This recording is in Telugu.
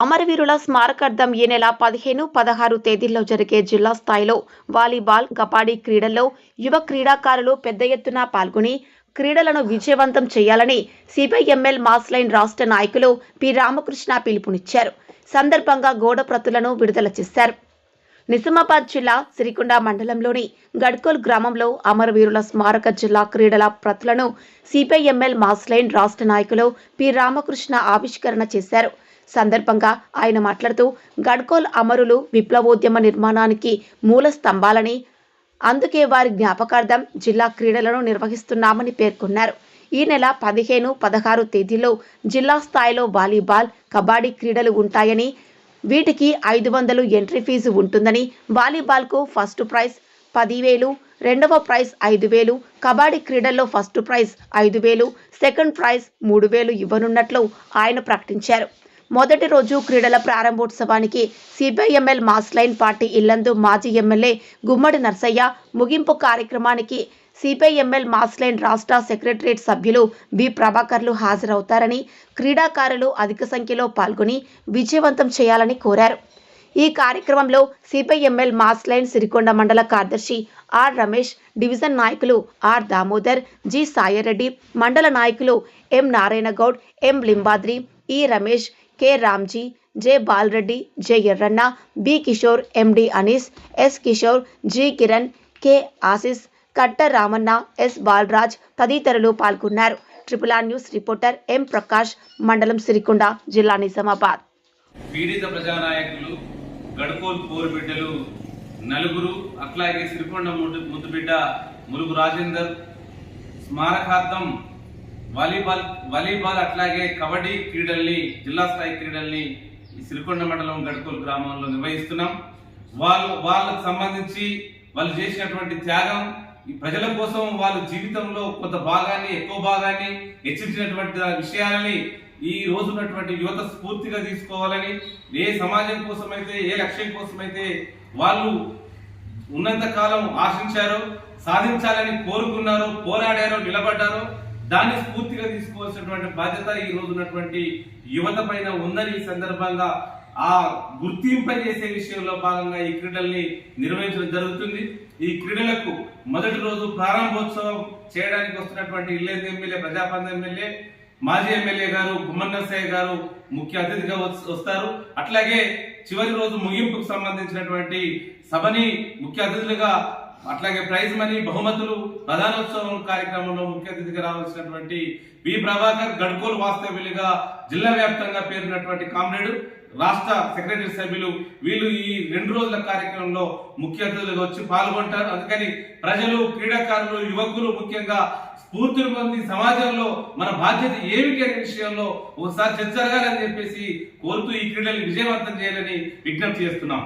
అమరవీరుల స్మారకార్థం ఈ నెల పదిహేను పదహారు తేదీల్లో జరిగే జిల్లా స్థాయిలో వాలీబాల్ కబడ్డీ క్రీడల్లో యువ క్రీడాకారులు పెద్ద ఎత్తున పాల్గొని క్రీడలను విజయవంతం చేయాలని సిపిఐఎంఎల్ మాస్లైన్ రాష్ట్ర నాయకులు పి. రామకృష్ణ పిలుపునిచ్చారు. సందర్భంగా గోడ ప్రతులను విడుదల చేశారు. నిజామాబాద్ జిల్లా సిరికొండ మండలంలోని గడ్కోల్ గ్రామంలో అమరవీరుల స్మారక జిల్లా క్రీడల ప్రతులను సిపిఐఎంఎల్ మాస్లైన్ రాష్ట్ర నాయకులు పి. రామకృష్ణ ఆవిష్కరణ చేశారు. సందర్భంగా ఆయన మాట్లాడుతూ గడ్కోల్ అమరులు విప్లవోద్యమ నిర్మాణానికి మూల స్తంభాలని అందుకే వారి జ్ఞాపకార్థం జిల్లా క్రీడలను నిర్వహిస్తున్నామని పేర్కొన్నారు. ఈ నెల పదిహేను పదహారు తేదీలో జిల్లా స్థాయిలో వాలీబాల్ కబడ్డీ క్రీడలు ఉంటాయని వీటికి ఐదు వందలు ఎంట్రీ ఫీజు ఉంటుందని వాలీబాల్కు ఫస్ట్ ప్రైజ్ పదివేలు రెండవ ప్రైజ్ ఐదు వేలు కబడ్డీ క్రీడల్లో ఫస్ట్ ప్రైజ్ ఐదు వేలు సెకండ్ ప్రైజ్ మూడు వేలు ఇవ్వనున్నట్లు ఆయన ప్రకటించారు. మొదటి రోజు క్రీడల ప్రారంభోత్సవానికి సిపిఐఎంఎల్ మాస్లైన్ పార్టీ ఇల్లందు మాజీ ఎమ్మెల్యే గుమ్మడి నర్సయ్య ముగింపు కార్యక్రమానికి సిపిఐఎంఎల్ మాస్లైన్ రాష్ట్ర సెక్రటరేట్ సభ్యులు బి ప్రభాకర్లు హాజరవుతారని క్రీడాకారులు అధిక సంఖ్యలో పాల్గొని విజయవంతం చేయాలని కోరారు. ఈ కార్యక్రమంలో సిపిఐఎంఎల్ మాస్ లైన్ సిరికొండ మండల కార్యదర్శి ఆర్ రమేష్ డివిజన్ నాయకులు ఆర్ దామోదర్ జి సాయిరెడ్డి మండల నాయకులు M Narayana Goud M Limbadri E Ramesh K Ramji J Bala Reddy J Erranna B Kishore MD Anees S Kishore G Kiran K Ashish Katta Ramanna S Balraj తదితరులు పాల్గొన్నారు. Triple R news reporter M Prakash మండలం సిరికొండ జిల్లా నిజామాబాద్. పీడిత ప్రజానాయకులు గడుకోలు పోరు బిడ్డలు నలుగురు అట్లాగే సిరికొండ ముద్దు ముద్దుబిడ్డ ములుగు రాజేందర్ స్మారకార్థం వాలీబాల్ వాలీబాల్ అట్లాగే కబడ్డీ క్రీడల్ని జిల్లా స్థాయి క్రీడల్ని ఈ సిరికొండ మండలం గడుకోలు గ్రామంలో నిర్వహిస్తున్నాం. వాళ్ళు వాళ్ళకు సంబంధించి వాళ్ళు చేసినటువంటి త్యాగం ఈ ప్రజల కోసం వాళ్ళ జీవితంలో కొంత భాగాన్ని ఎక్కువ భాగాన్ని హెచ్చించినటువంటి విషయాలని ఈ రోజు ఉన్నటువంటి యువత స్ఫూర్తిగా తీసుకోవాలని ఏ సమాజం కోసమైతే ఏ లక్ష్యం కోసమైతే వాళ్ళు ఉన్నంత కాలం ఆశించారో సాధించాలని కోరుకున్నారో పోరాడారో నిలబడ్డారో దాన్ని స్ఫూర్తిగా తీసుకోవాల్సినటువంటి బాధ్యత ఈ రోజు ఉన్నటువంటి యువత పైన ఉందని ఈ సందర్భంగా ఆ గుర్తింప చేసే విషయంలో భాగంగా ఈ క్రీడల్ని నిర్వహించడం జరుగుతుంది. ఈ క్రీడలకు మొదటి రోజు ప్రారంభోత్సవం చేయడానికి వస్తున్నటువంటి ఇల్లేంది ఎమ్మెల్యే ప్రజాపంద ఎమ్మెల్యే మాజీ ఎమ్మెల్యే గారు గుమ్మన్ గారు ముఖ్య అతిథిగా వస్తారు. అట్లాగే చివరి రోజు ముగింపుకు సంబంధించినటువంటి సభని ముఖ్య అతిథులుగా అట్లాగే ప్రైజ్ మనీ బహుమతులు ప్రధానోత్సవం కార్యక్రమంలో ముఖ్య అతిథిగా రావాల్సినటువంటి వి ప్రభాకర్ గడ్కోల్ వాస్తవ్యులుగా జిల్లా వ్యాప్తంగా పేరున్నటువంటి కామ్రేడు రాష్ట్ర సెక్రటరీ సభ్యులు వీళ్ళు ఈ రెండు రోజుల కార్యక్రమంలో ముఖ్య అతిథులుగా వచ్చి పాల్గొంటారు. అందుకని ప్రజలు క్రీడాకారులు యువకులు ముఖ్యంగా స్ఫూర్తిని పొంది సమాజంలో మన బాధ్యత ఏమిటి అనే విషయంలో ఒకసారి చర్చ జరగాలని చెప్పేసి కోరుతూ ఈ క్రీడల్ని విజయవంతం చేయాలని విజ్ఞప్తి చేస్తున్నాం.